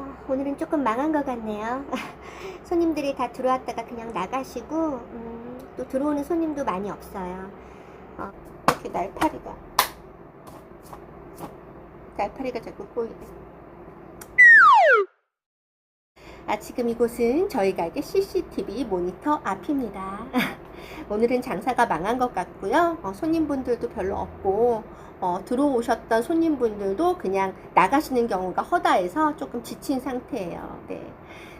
어, 오늘은 조금 망한 것 같네요. 손님들이 다 들어왔다가 그냥 나가시고 음, 또 들어오는 손님도 많이 없어요. 어, 이렇게 날파리가 날파리가 자꾸 보이네. 아, 지금 이곳은 저희 가게 CCTV 모니터 앞입니다. 오늘은 장사가 망한 것 같고요. 어, 손님분들도 별로 없고, 어, 들어오셨던 손님분들도 그냥 나가시는 경우가 허다해서 조금 지친 상태예요. 네.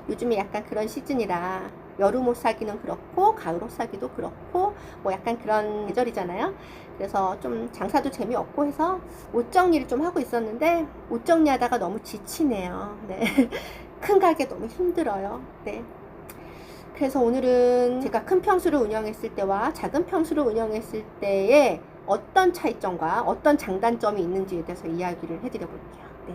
요즘에 약간 그런 시즌이라 여름 옷 사기는 그렇고, 가을 옷 사기도 그렇고, 뭐 약간 그런 계절이잖아요. 그래서 좀 장사도 재미없고 해서 옷 정리를 좀 하고 있었는데, 옷 정리하다가 너무 지치네요. 네. 큰 가게 너무 힘들어요. 네. 그래서 오늘은 제가 큰 평수를 운영했을 때와 작은 평수를 운영했을 때의 어떤 차이점과 어떤 장단점이 있는지에 대해서 이야기를 해드려 볼게요. 네.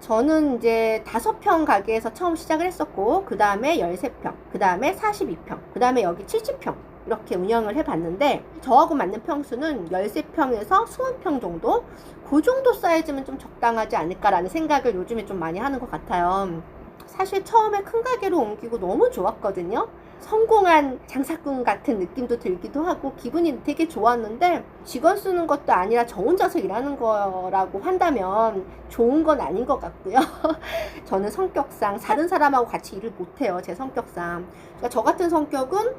저는 이제 다섯 평 가게에서 처음 시작을 했었고, 그 다음에 13평, 그 다음에 42평, 그 다음에 여기 70평. 이렇게 운영을 해봤는데, 저하고 맞는 평수는 13평에서 20평 정도? 그 정도 사이즈면 좀 적당하지 않을까라는 생각을 요즘에 좀 많이 하는 것 같아요. 사실 처음에 큰 가게로 옮기고 너무 좋았거든요. 성공한 장사꾼 같은 느낌도 들기도 하고 기분이 되게 좋았는데 직원 쓰는 것도 아니라 저 혼자서 일하는 거라고 한다면 좋은 건 아닌 것 같고요. 저는 성격상 다른 사람하고 같이 일을 못해요. 제 성격상. 그러니까 저 같은 성격은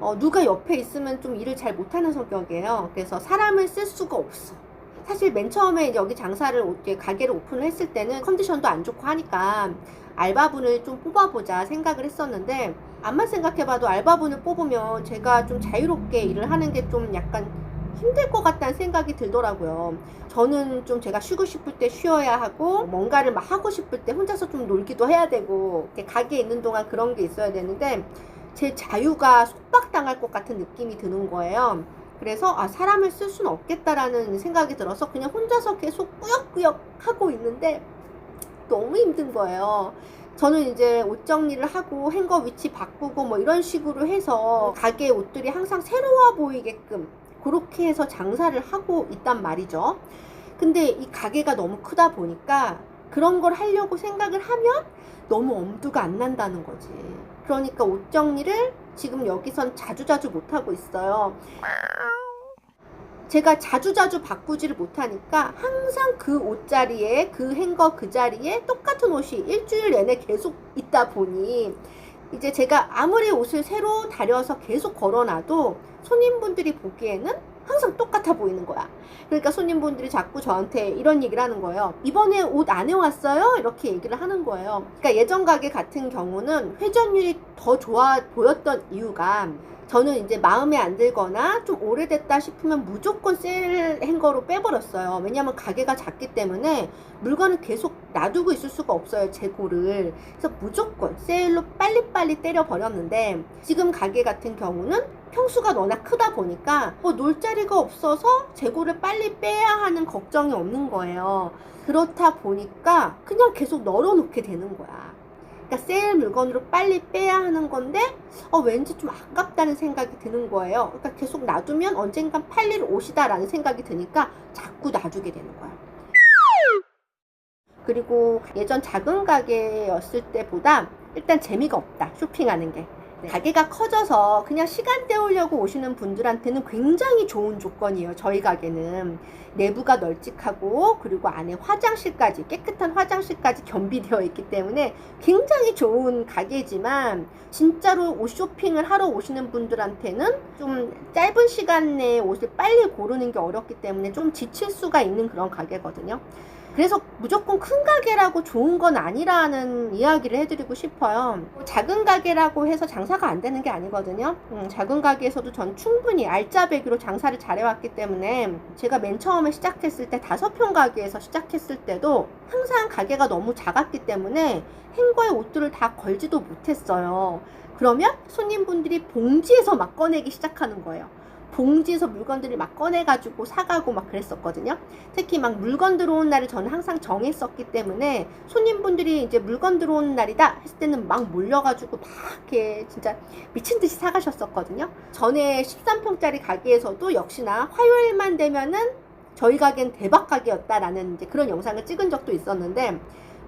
어, 누가 옆에 있으면 좀 일을 잘 못하는 성격이에요. 그래서 사람을 쓸 수가 없어. 사실 맨 처음에 여기 장사를 가게를 오픈을 했을 때는 컨디션도 안 좋고 하니까 알바분을 좀 뽑아보자 생각을 했었는데 암만 생각해봐도 알바분을 뽑으면 제가 좀 자유롭게 일을 하는 게 좀 약간 힘들 것 같다는 생각이 들더라고요. 저는 좀 제가 쉬고 싶을 때 쉬어야 하고 뭔가를 막 하고 싶을 때 혼자서 좀 놀기도 해야 되고 가게에 있는 동안 그런 게 있어야 되는데 제 자유가 속박당할 것 같은 느낌이 드는 거예요. 그래서 아 사람을 쓸 수는 없겠다라는 생각이 들어서 그냥 혼자서 계속 꾸역꾸역 하고 있는데 너무 힘든 거예요. 저는 이제 옷 정리를 하고 행거 위치 바꾸고 뭐 이런 식으로 해서 가게 옷들이 항상 새로워 보이게끔 그렇게 해서 장사를 하고 있단 말이죠. 근데 이 가게가 너무 크다 보니까 그런 걸 하려고 생각을 하면 너무 엄두가 안 난다는 거지. 그러니까 옷 정리를 지금 여기선 자주자주 못 하고 있어요. 제가 자주자주 바꾸지를 못하니까 항상 그 옷자리에 그 행거 그 자리에 똑같은 옷이 일주일 내내 계속 있다 보니 이제 제가 아무리 옷을 새로 다려서 계속 걸어놔도 손님분들이 보기에는 항상 똑같아 보이는 거야. 그러니까 손님분들이 자꾸 저한테 이런 얘기를 하는 거예요. 이번에 옷 안 해왔어요? 이렇게 얘기를 하는 거예요. 그러니까 예전 가게 같은 경우는 회전율이 더 좋아 보였던 이유가 저는 이제 마음에 안 들거나 좀 오래됐다 싶으면 무조건 세일 행거로 빼버렸어요. 왜냐면 가게가 작기 때문에 물건을 계속 놔두고 있을 수가 없어요. 재고를. 그래서 무조건 세일로 빨리빨리 때려버렸는데 지금 가게 같은 경우는 평수가 워낙 크다 보니까 뭐 놀 자리가 없어서 재고를 빨리 빼야 하는 걱정이 없는 거예요. 그렇다 보니까 그냥 계속 널어놓게 되는 거야. 그러니까 세일 물건으로 빨리 빼야 하는 건데 어, 왠지 좀 아깝다는 생각이 드는 거예요. 그러니까 계속 놔두면 언젠간 팔릴 옷이다라는 생각이 드니까 자꾸 놔두게 되는 거야. 그리고 예전 작은 가게였을 때보다 일단 재미가 없다. 쇼핑하는 게. 네. 가게가 커져서 그냥 시간 때우려고 오시는 분들한테는 굉장히 좋은 조건이에요. 저희 가게는 내부가 널찍하고 그리고 안에 화장실까지 깨끗한 화장실까지 겸비되어 있기 때문에 굉장히 좋은 가게지만 진짜로 옷 쇼핑을 하러 오시는 분들한테는 좀 짧은 시간 내에 옷을 빨리 고르는 게 어렵기 때문에 좀 지칠 수가 있는 그런 가게거든요. 그래서 무조건 큰 가게라고 좋은 건 아니라는 이야기를 해드리고 싶어요. 작은 가게라고 해서 장사가 안 되는 게 아니거든요. 음, 작은 가게에서도 전 충분히 알짜배기로 장사를 잘해왔기 때문에 제가 맨 처음에 시작했을 때 다섯 평 가게에서 시작했을 때도 항상 가게가 너무 작았기 때문에 행거에 옷들을 다 걸지도 못했어요. 그러면 손님분들이 봉지에서 막 꺼내기 시작하는 거예요. 봉지에서 물건들을 막 꺼내가지고 사가고 막 그랬었거든요. 특히 막 물건 들어온 날을 저는 항상 정했었기 때문에 손님분들이 이제 물건 들어오는 날이다 했을 때는 막 몰려가지고 막 이렇게 진짜 미친 듯이 사가셨었거든요. 전에 13평짜리 가게에서도 역시나 화요일만 되면은 저희 가게는 대박 가게였다라는 이제 그런 영상을 찍은 적도 있었는데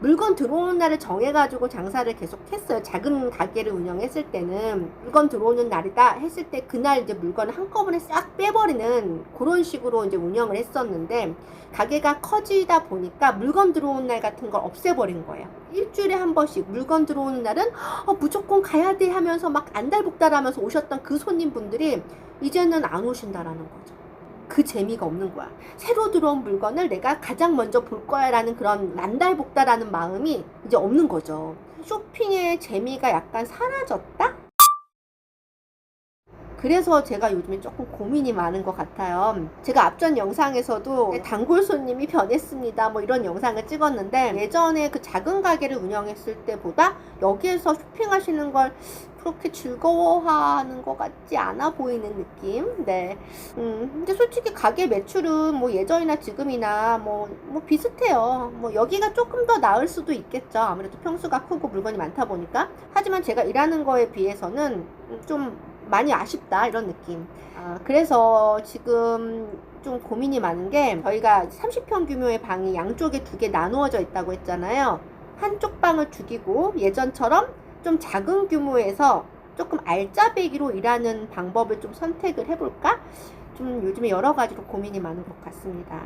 물건 들어오는 날을 정해가지고 장사를 계속 했어요. 작은 가게를 운영했을 때는 물건 들어오는 날이다 했을 때 그날 이제 물건을 한꺼번에 싹 빼버리는 그런 식으로 이제 운영을 했었는데 가게가 커지다 보니까 물건 들어오는 날 같은 걸 없애버린 거예요. 일주일에 한 번씩 물건 들어오는 날은 어, 무조건 가야 돼 하면서 막 안달복달하면서 오셨던 그 손님분들이 이제는 안 오신다라는 거죠. 그 재미가 없는 거야. 새로 들어온 물건을 내가 가장 먼저 볼 거야 라는 그런 난달복다라는 마음이 이제 없는 거죠. 쇼핑의 재미가 약간 사라졌다? 그래서 제가 요즘에 조금 고민이 많은 것 같아요. 제가 앞전 영상에서도 단골 손님이 변했습니다. 뭐 이런 영상을 찍었는데 예전에 그 작은 가게를 운영했을 때보다 여기에서 쇼핑하시는 걸 그렇게 즐거워하는 것 같지 않아 보이는 느낌. 네. 음, 근데 솔직히 가게 매출은 뭐 예전이나 지금이나 뭐, 뭐 비슷해요. 뭐 여기가 조금 더 나을 수도 있겠죠. 아무래도 평수가 크고 물건이 많다 보니까. 하지만 제가 일하는 거에 비해서는 좀 많이 아쉽다 이런 느낌. 아, 그래서 지금 좀 고민이 많은 게 저희가 30평 규모의 방이 양쪽에 두 개 나누어져 있다고 했잖아요. 한쪽 방을 죽이고 예전처럼 좀 작은 규모에서 조금 알짜배기로 일하는 방법을 좀 선택을 해볼까? 좀 요즘에 여러 가지로 고민이 많은 것 같습니다.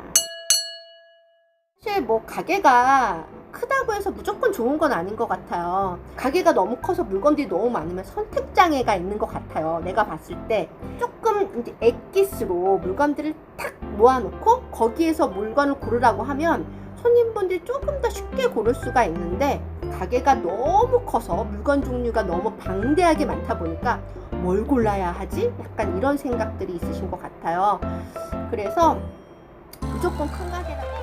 사실 뭐 가게가 크다고 해서 무조건 좋은 건 아닌 것 같아요. 가게가 너무 커서 물건들이 너무 많으면 선택 장애가 있는 것 같아요. 내가 봤을 때 조금 이제 엑기스로 물건들을 탁 모아놓고 거기에서 물건을 고르라고 하면 손님분들이 조금 더 쉽게 고를 수가 있는데 가게가 너무 커서 물건 종류가 너무 방대하게 많다 보니까 뭘 골라야 하지? 약간 이런 생각들이 있으신 것 같아요. 그래서 무조건 큰 가게라.